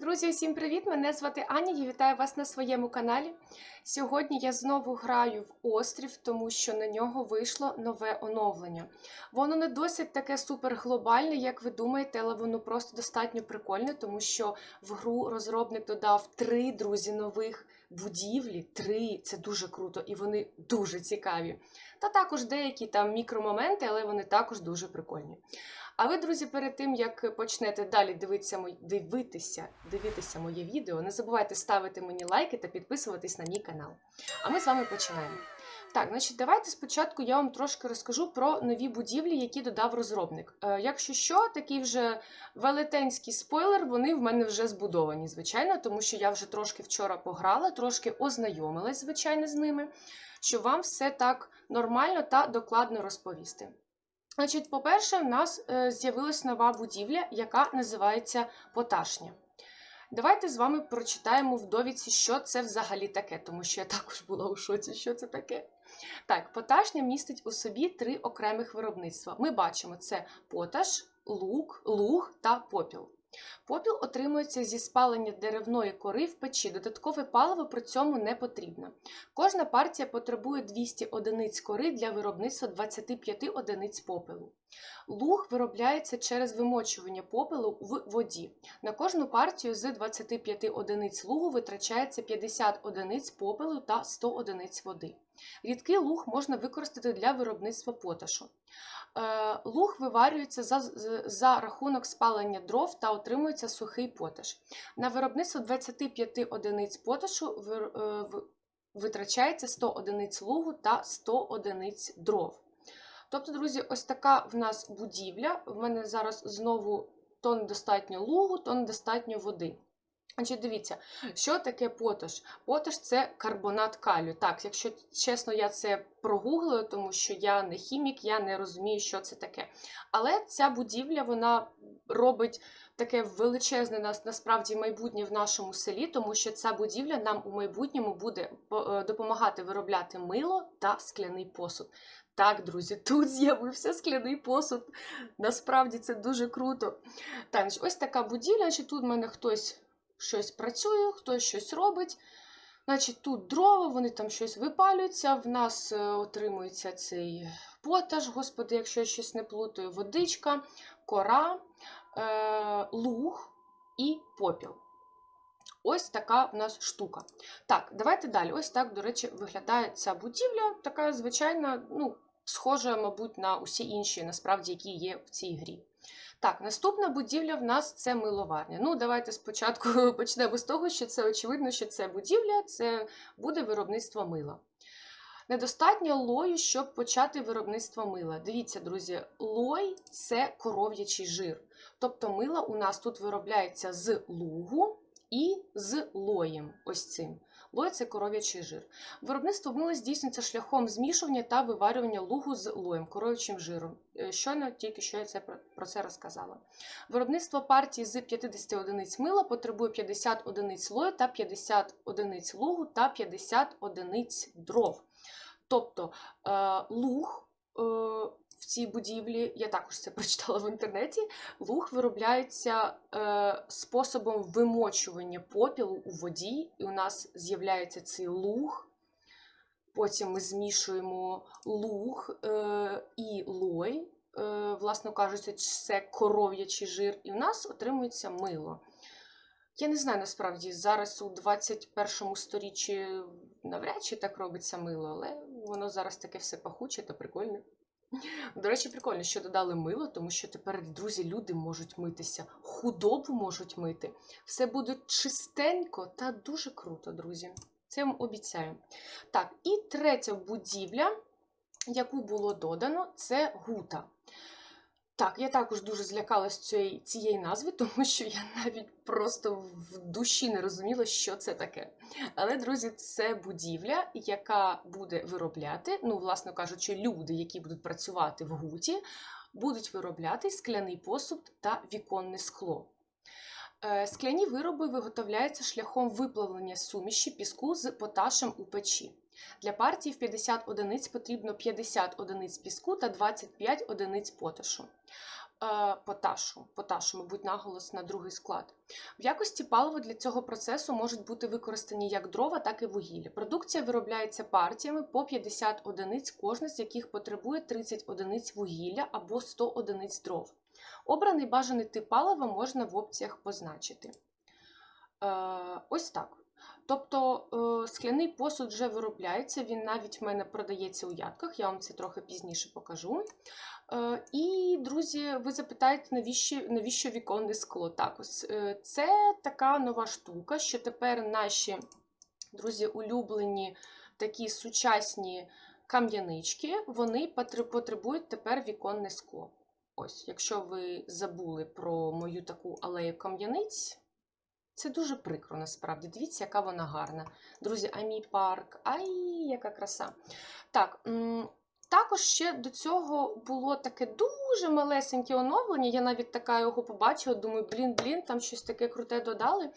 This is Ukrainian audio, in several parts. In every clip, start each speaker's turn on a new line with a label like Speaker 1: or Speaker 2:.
Speaker 1: Друзі, усім привіт! Мене звати Аня. Я вітаю вас на своєму каналі. Сьогодні я знову граю в острів, тому що на нього вийшло нове оновлення. Воно не досить таке супер глобальне, як ви думаєте, але воно просто достатньо прикольне, тому що в гру розробник додав три друзі нових будівлі. Три це дуже круто і вони дуже цікаві. Та також деякі там мікромоменти, але вони також дуже прикольні. А ви, друзі, перед тим як почнете далі дивитися, дивитися, дивитися моє відео, не забувайте ставити мені лайки та підписуватись на мій канал. А ми з вами починаємо. Так, значить, давайте спочатку я вам трошки розкажу про нові будівлі, які додав розробник. Е, якщо що, такий вже велетенський спойлер, вони в мене вже збудовані, звичайно, тому що я вже трошки вчора пограла, трошки ознайомилась, звичайно, з ними, щоб вам все так нормально та докладно розповісти. Значить, по-перше, в нас з'явилася з'явилась нова будівля, яка називається Поташня. Давайте з вами прочитаємо в довідці, що це взагалі таке, тому що я також була у шоці, що це таке. Так, поташня містить у собі три окремих виробництва. Ми бачимо це поташ, лук, луг та попіл. Попіл отримується зі спалення деревної кори в печі. Додаткове паливо при цьому не потрібно. Кожна партія потребує 200 одиниць кори для виробництва 25 одиниць попелу. Луг виробляється через вимочування попелу в воді. На кожну партію з 25 одиниць лугу витрачається 50 одиниць попелу та 100 одиниць води. Рідкий луг можна використати для виробництва поташу. Е, Луг виварюється за, за рахунок спалення дров та отримується сухий поташ. На виробництво 25 одиниць поташу е, витрачається 100 одиниць лугу та 100 одиниць дров. Тобто, друзі, ось така в нас будівля. В мене зараз знову то недостатньо лугу, то недостатньо води. Значить, дивіться, що таке поташ? Поташ це карбонат калію. Так, якщо чесно, я це прогуглила, тому що я не хімік, я не розумію, що це таке. Але ця будівля вона робить таке величезне нас- насправді майбутнє в нашому селі, тому що ця будівля нам у майбутньому буде е, допомагати виробляти мило та скляний посуд. Так, друзі, тут з'явився скляний посуд. Насправді це дуже круто. Так, ось така будівля. Значить, тут в мене хтось щось працює, хтось щось робить. Значить, тут дрова, вони там щось випалюються. В нас е, отримується цей поташ, господи, якщо я щось не плутаю, водичка, кора, е, луг і попіл. Ось така в нас штука. Так, давайте далі. Ось так, до речі, виглядає ця будівля. Така звичайна, ну, схожа, мабуть, на усі інші, насправді, які є в цій грі. Так, наступна будівля в нас це миловарня. Ну, давайте спочатку почнемо з того, що це очевидно, що це будівля, це буде виробництво мила. Недостатньо лою, щоб почати виробництво мила. Дивіться, друзі, лой це коров'ячий жир. Тобто мило у нас тут виробляється з лугу і з лоєм. Ось цим. Лой це коров'ячий жир. Виробництво мила здійснюється шляхом змішування та виварювання лугу з лоєм, коров'ячим жиром. Е, Щойно тільки що я це про- про це розказала. Виробництво партії з 50 одиниць мила потребує 50 одиниць лою та 50 одиниць лугу та 50 одиниць дров. Тобто е, луг е, в цій будівлі, я також це прочитала в інтернеті. Луг виробляється е, способом вимочування попілу у воді, і у нас з'являється цей луг. Потім ми змішуємо луг е, і лой, е, власно кажучи, це коров'ячий жир, і в нас отримується мило. Я не знаю насправді зараз у 21 сторіччі навряд чи так робиться мило, але воно зараз таке все пахуче та прикольне. До речі, прикольно, що додали мило, тому що тепер, друзі, люди можуть митися, худобу можуть мити. Все буде чистенько та дуже круто, друзі. Це вам обіцяю. Так, і третя будівля, яку було додано, це гута. Так, я також дуже злякалась цієї, цієї назви, тому що я навіть просто в душі не розуміла, що це таке. Але, друзі, це будівля, яка буде виробляти, ну, власно кажучи, люди, які будуть працювати в гуті, будуть виробляти скляний посуд та віконне скло. Е, Скляні вироби виготовляються шляхом виплавлення суміші піску з поташем у печі. Для партії в 50 одиниць потрібно 50 одиниць піску та 25 одиниць поташу. е, поташу. Поташу, мабуть, наголос на другий склад. В якості палива для цього процесу можуть бути використані як дрова, так і вугілля. Продукція виробляється партіями по 50 одиниць, кожна з яких потребує 30 одиниць вугілля або 100 одиниць дров. Обраний бажаний тип палива можна в опціях позначити. Е, ось так. Тобто е, скляний посуд вже виробляється, він навіть в мене продається у ядках, я вам це трохи пізніше покажу. Е, І, друзі, ви запитаєте, навіщо, навіщо віконне скло? Так, ось е, це така нова штука, що тепер наші друзі, улюблені такі сучасні кам'янички, вони потребують тепер віконне скло. Ось, якщо ви забули про мою таку алею кам'яниць, це дуже прикро насправді. Дивіться, яка вона гарна. Друзі, а мій парк, ай, яка краса. Так, також ще до цього було таке дуже малесеньке оновлення. Я навіть така його побачила, думаю, блін, блін, там щось таке круте додали.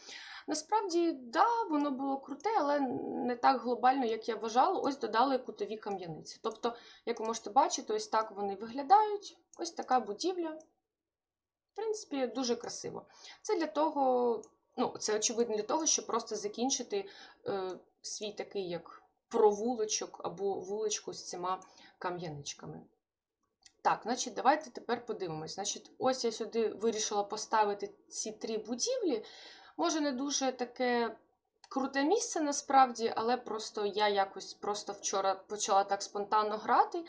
Speaker 1: Насправді, да, воно було круте, але не так глобально, як я вважала. Ось додали кутові кам'яниці. Тобто, як ви можете бачити, ось так вони виглядають. Ось така будівля. В принципі, дуже красиво. Це для того, ну, це очевидно для того, щоб просто закінчити е, свій такий як провулочок або вуличку з цими кам'яничками. Так, значить, давайте тепер подивимось. Значить, ось я сюди вирішила поставити ці три будівлі. Може, не дуже таке круте місце насправді, але просто я якось просто вчора почала так спонтанно грати.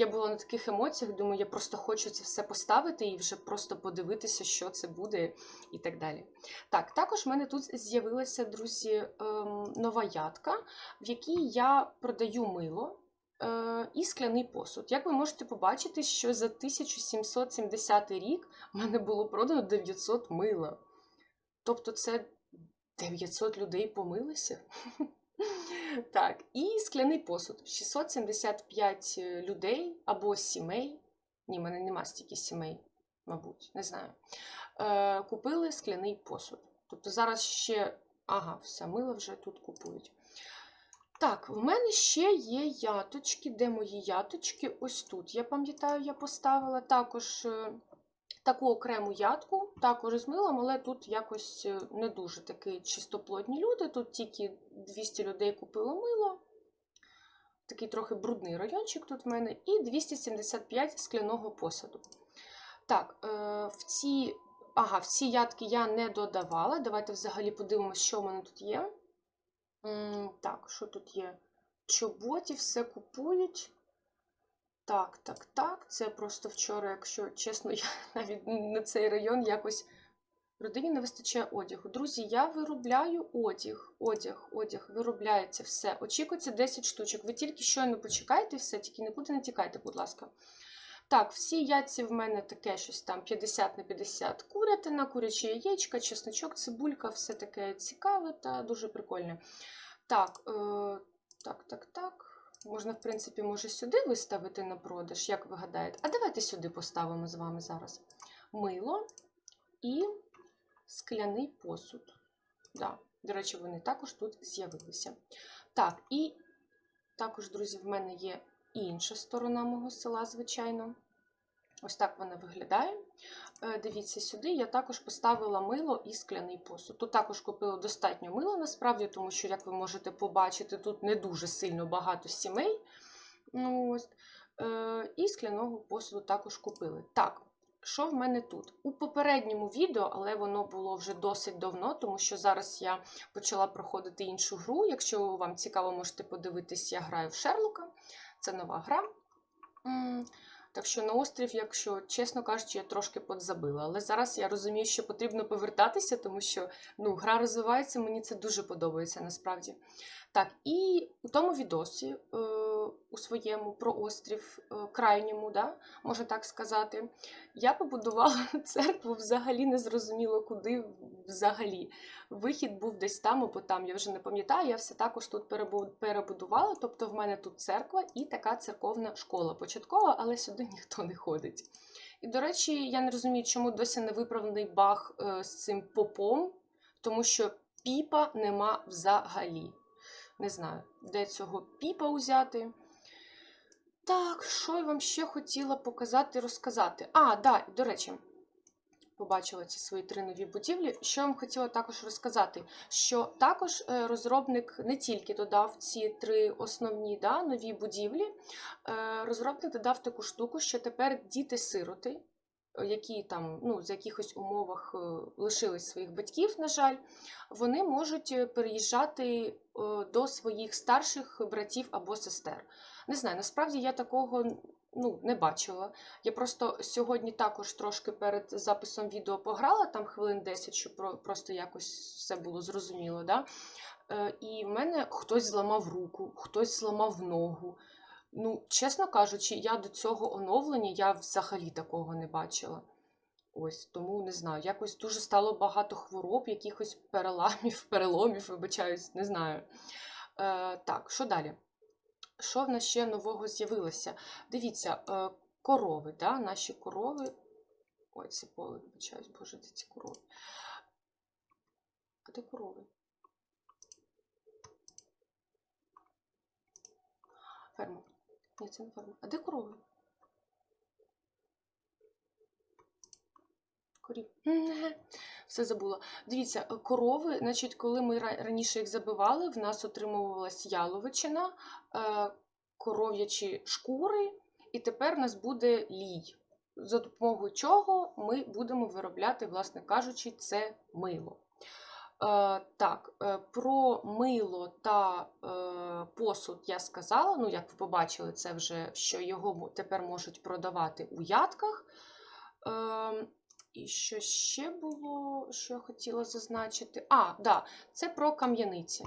Speaker 1: Я була на таких емоціях, думаю, я просто хочу це все поставити і вже просто подивитися, що це буде, і так далі. Так, також в мене тут з'явилася, друзі, ем, нова ядка, в якій я продаю мило е, і скляний посуд. Як ви можете побачити, що за 1770 рік в мене було продано 900 мила. Тобто це 900 людей помилися. Так, і скляний посуд. 675 людей або сімей. Ні, в мене нема стільки сімей, мабуть, не знаю. Е, Купили скляний посуд. Тобто зараз ще. Ага, все, мило вже тут купують. Так, в мене ще є яточки. Де мої яточки? Ось тут. Я пам'ятаю, я поставила також е, таку окрему ядку, також з милом, але тут якось е, не дуже такі чистоплотні люди. Тут тільки 200 людей купило мило. Такий трохи брудний райончик тут в мене, і 275 скляного посаду. Так, е, в ці, ага, в ці ядки я не додавала. Давайте взагалі подивимося, що в мене тут є. Так, що тут є? Чоботі, все купують. Так, так, так. Це просто вчора, якщо чесно, я навіть на цей район якось родині не вистачає одягу. Друзі, я виробляю одяг. Одяг, одяг, виробляється все. Очікується 10 штучок. Ви тільки щойно почекайте все, тільки нікуди не тікайте, будь ласка. Так, всі яйці в мене таке щось там 50 на 50 курятина, курячі яєчка, чесночок, цибулька, все таке цікаве та дуже прикольне. Так, е, так, так, так. Можна, в принципі, може сюди виставити на продаж, як ви гадаєте. А давайте сюди поставимо з вами зараз мило і скляний посуд. Да. До речі, вони також тут з'явилися. Так, і також, друзі, в мене є інша сторона мого села, звичайно. Ось так вона виглядає. Е, Дивіться сюди, я також поставила мило і скляний посуд. Тут також купила достатньо мила, насправді, тому що, як ви можете побачити, тут не дуже сильно багато сімей. Ну, ось. Е, І скляного посуду також купили. Так, що в мене тут? У попередньому відео, але воно було вже досить давно, тому що зараз я почала проходити іншу гру. Якщо вам цікаво, можете подивитись, я граю в Шерлока. Це нова гра. Так що на острів, якщо чесно кажучи, я трошки подзабила. Але зараз я розумію, що потрібно повертатися, тому що ну, гра розвивається, мені це дуже подобається насправді. Так, і у тому відосі, е, у своєму про острів е, крайньому, да, можна так сказати, я побудувала церкву взагалі не зрозуміло куди взагалі. Вихід був десь там або там, я вже не пам'ятаю, я все також тут перебудувала. Тобто в мене тут церква і така церковна школа початкова, але сюди ніхто не ходить. І, до речі, я не розумію, чому досі не виправлений баг е, з цим попом, тому що піпа нема взагалі. Не знаю, де цього піпа узяти. Так, що я вам ще хотіла показати, розказати? А, да, до речі, побачила ці свої три нові будівлі. Що я вам хотіла також розказати? Що також е, розробник не тільки додав ці три основні да, нові будівлі, е, розробник додав таку штуку, що тепер діти-сироти, е, які там ну, з якихось умовах лишились своїх батьків, на жаль, вони можуть переїжджати до своїх старших братів або сестер. Не знаю, насправді я такого ну, не бачила. Я просто сьогодні також трошки перед записом відео пограла, там хвилин 10, щоб просто якось все було зрозуміло. Да? Е, і в мене хтось зламав руку, хтось зламав ногу. Ну, чесно кажучи, я до цього оновлення я взагалі такого не бачила. Ось тому не знаю. Якось дуже стало багато хвороб, якихось переламів, переломів, вибачаюсь, не знаю. Е, так, що далі? Що в нас ще нового з'явилося? Дивіться, е, корови, да? наші корови. Ой, це поле, вибачаюсь, боже, де ці корови. А де корови? Ферма. Ні, це не ферма. А де корови? Корів. Все забула. Дивіться, е, корови, значить, коли ми ра- раніше їх забивали, в нас отримувалась яловичина, е, коров'ячі шкури, і тепер в нас буде лій, за допомогою чого ми будемо виробляти, власне кажучи, це мило. Е, так, про мило та посуд я сказала. Ну, як ви побачили, це вже що його тепер можуть продавати у ядках. І що ще було, що я хотіла зазначити? А, да, це про кам'яниці.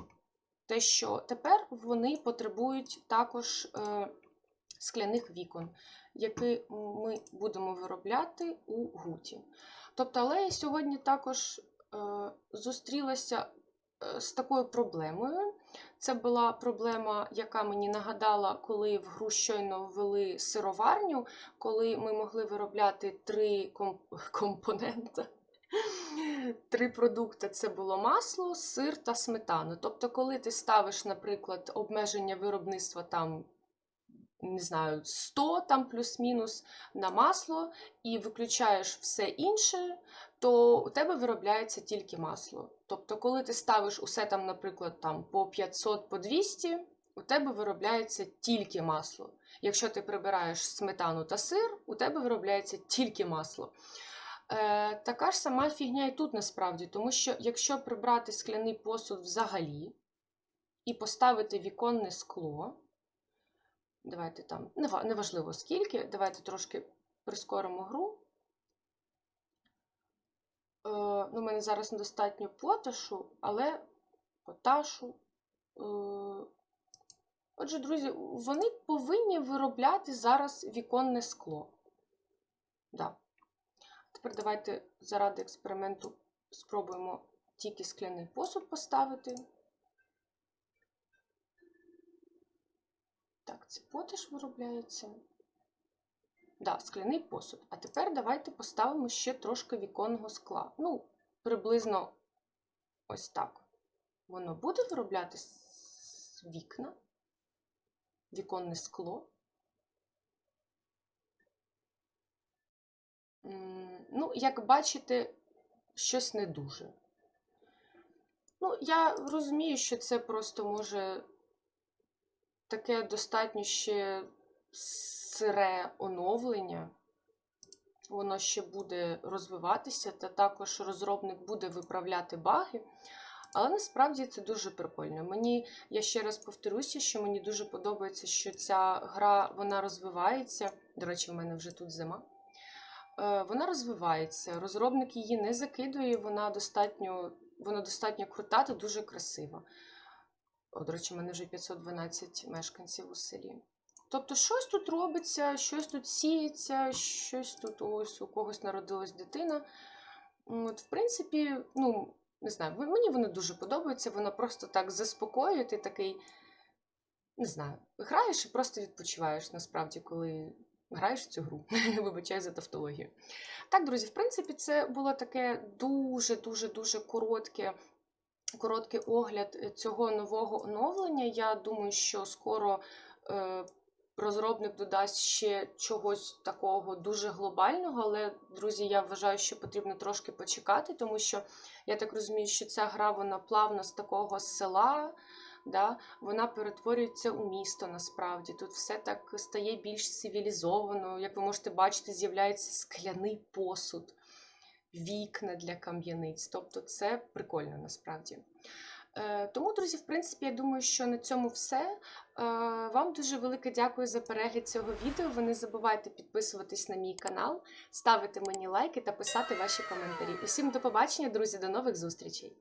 Speaker 1: Те, що тепер вони потребують також е, скляних вікон, які ми будемо виробляти у гуті. Тобто, але я сьогодні також е, зустрілася е, з такою проблемою. Це була проблема, яка мені нагадала, коли в гру щойно ввели сироварню, коли ми могли виробляти три комп- компоненти. Три продукти це було масло, сир та сметана. Тобто, коли ти ставиш, наприклад, обмеження виробництва там, не знаю, 100 там плюс-мінус на масло і виключаєш все інше, то у тебе виробляється тільки масло. Тобто, коли ти ставиш усе там, наприклад, там по 500, по 200, у тебе виробляється тільки масло. Якщо ти прибираєш сметану та сир, у тебе виробляється тільки масло. Е, така ж сама фігня і тут насправді, тому що якщо прибрати скляний посуд взагалі і поставити віконне скло, давайте там, неважливо скільки, давайте трошки прискоримо гру. Е, ну, мене зараз недостатньо поташу, але поташу. Е, отже, друзі, вони повинні виробляти зараз віконне скло. Да. Тепер давайте заради експерименту спробуємо тільки скляний посуд поставити. Так, це потиш виробляється. Да, скляний посуд. А тепер давайте поставимо ще трошки віконного скла. Ну, приблизно ось так. Воно буде виробляти вікна, віконне скло. Ну, як бачите, щось не дуже. Ну, я розумію, що це просто може таке достатньо ще сире оновлення. Воно ще буде розвиватися, та також розробник буде виправляти баги. Але насправді це дуже прикольно. Мені, я ще раз повторюся, що мені дуже подобається, що ця гра вона розвивається. До речі, в мене вже тут зима. Е, Вона розвивається, розробник її не закидує, вона достатньо, вона достатньо крута та дуже красива. О, до речі, в мене вже 512 мешканців у селі. Тобто, щось тут робиться, щось тут сіється, щось тут ось у когось народилась дитина. От, в принципі, ну, не знаю, мені вони дуже подобаються, воно просто так заспокоює, ти такий, не знаю, граєш і просто відпочиваєш насправді, коли граєш цю гру. Вибачаю за тавтологію. Так, друзі, в принципі, це було таке дуже-дуже-дуже коротке. Короткий огляд е, цього нового оновлення. Я думаю, що скоро е, розробник додасть ще чогось такого дуже глобального, але, друзі, я вважаю, що потрібно трошки почекати, тому що я так розумію, що ця гра вона плавно з такого села. Да, вона перетворюється у місто насправді. Тут все так стає більш цивілізовано. Як ви можете бачити, з'являється скляний посуд, вікна для кам'яниць. Тобто це прикольно насправді. Е, Тому, друзі, в принципі, я думаю, що на цьому все. Е, Вам дуже велике дякую за перегляд цього відео. Ви не забувайте підписуватись на мій канал, ставити мені лайки та писати ваші коментарі. Усім до побачення, друзі, до нових зустрічей!